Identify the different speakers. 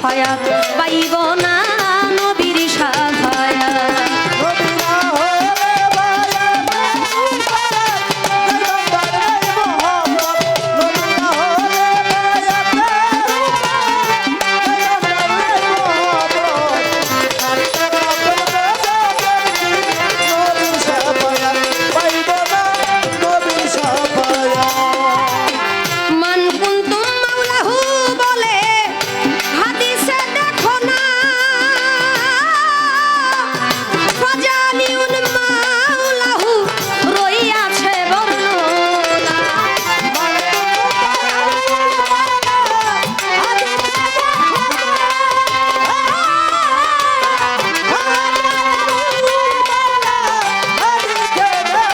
Speaker 1: সাফায়াত পাইব না।